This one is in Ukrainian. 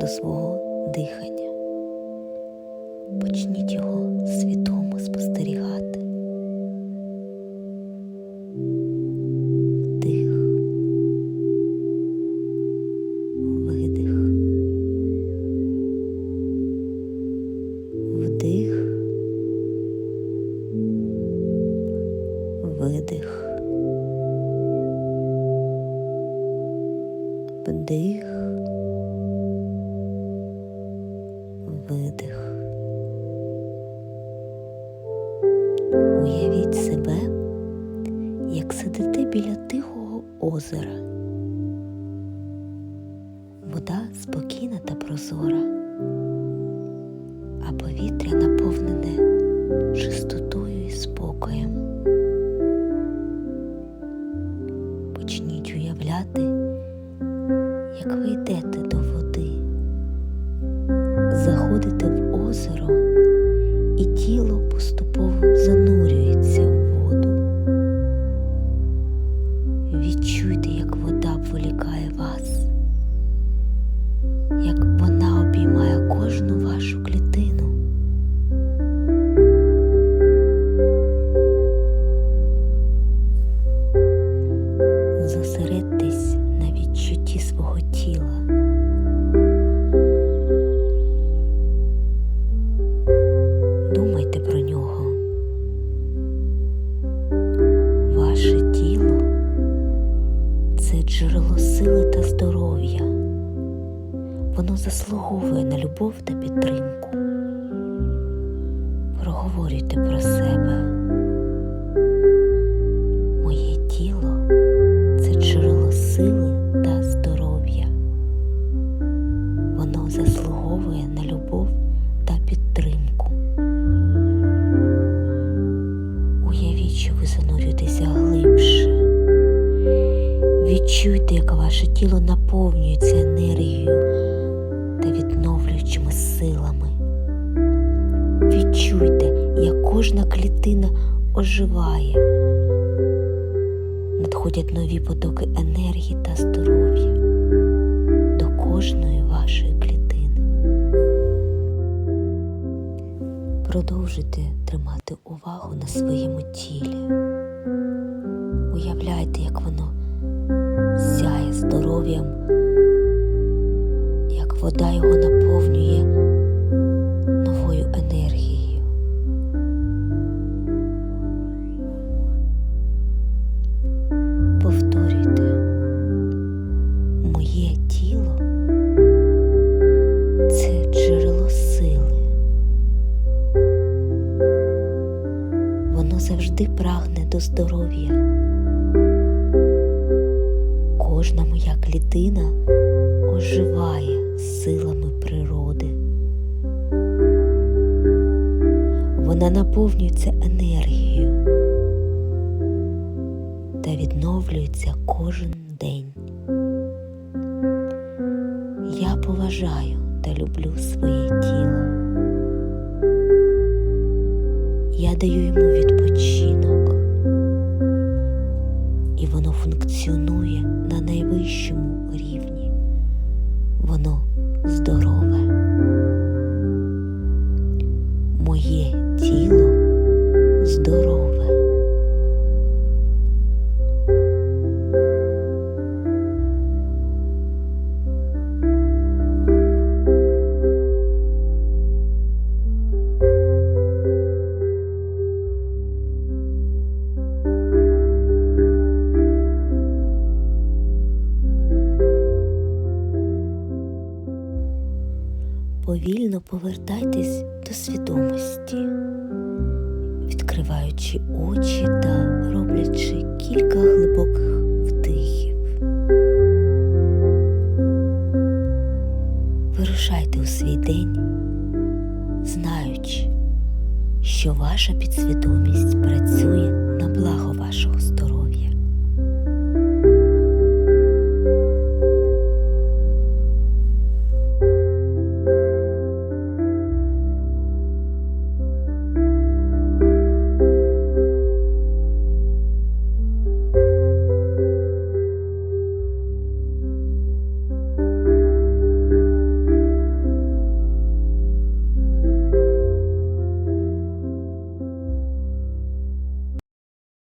до свого дихання. Почніть його свідомо спостерігати. Вдих, видих, вдих, видих. Вдих. Видих. Уявіть себе, як сидите біля тихого озера. Вода спокійна та прозора, а повітря наповнене чистотою і спокоєм. Почніть уявляти, як ви йдете до води, вашу клітину. Зосередьтесь на відчутті свого тіла. Думайте про нього. Ваше тіло це джерело сили та здоров'я. Воно заслуговує на любов та підтримку. Проговорюйте про себе. Моє тіло це джерело сили та здоров'я. Воно заслуговує на любов та підтримку. Уявіть, що ви занурюєтеся глибше. Відчуйте, як ваше тіло наповнюється енергією та відновлюючими силами. Відчуйте, як кожна клітина оживає. Надходять нові потоки енергії та здоров'я до кожної вашої клітини. Продовжуйте тримати увагу на своєму тілі. Уявляйте, як воно сяє здоров'ям, як вода його наповнює моє тіло це джерело сили. Воно завжди прагне до здоров'я. Кожна моя клітина оживає силами природи. Вона наповнюється енергією та відновлюється кожен Я поважаю та люблю своє тіло. Я даю йому відпочинок, і воно функціонує на найвищому рівні. Воно здорове. Моє тіло повертайтесь до свідомості, відкриваючи очі та роблячи кілька глибоких вдихів. Вирушайте у свій день, знаючи, що ваша підсвідомість працює на благо вашого.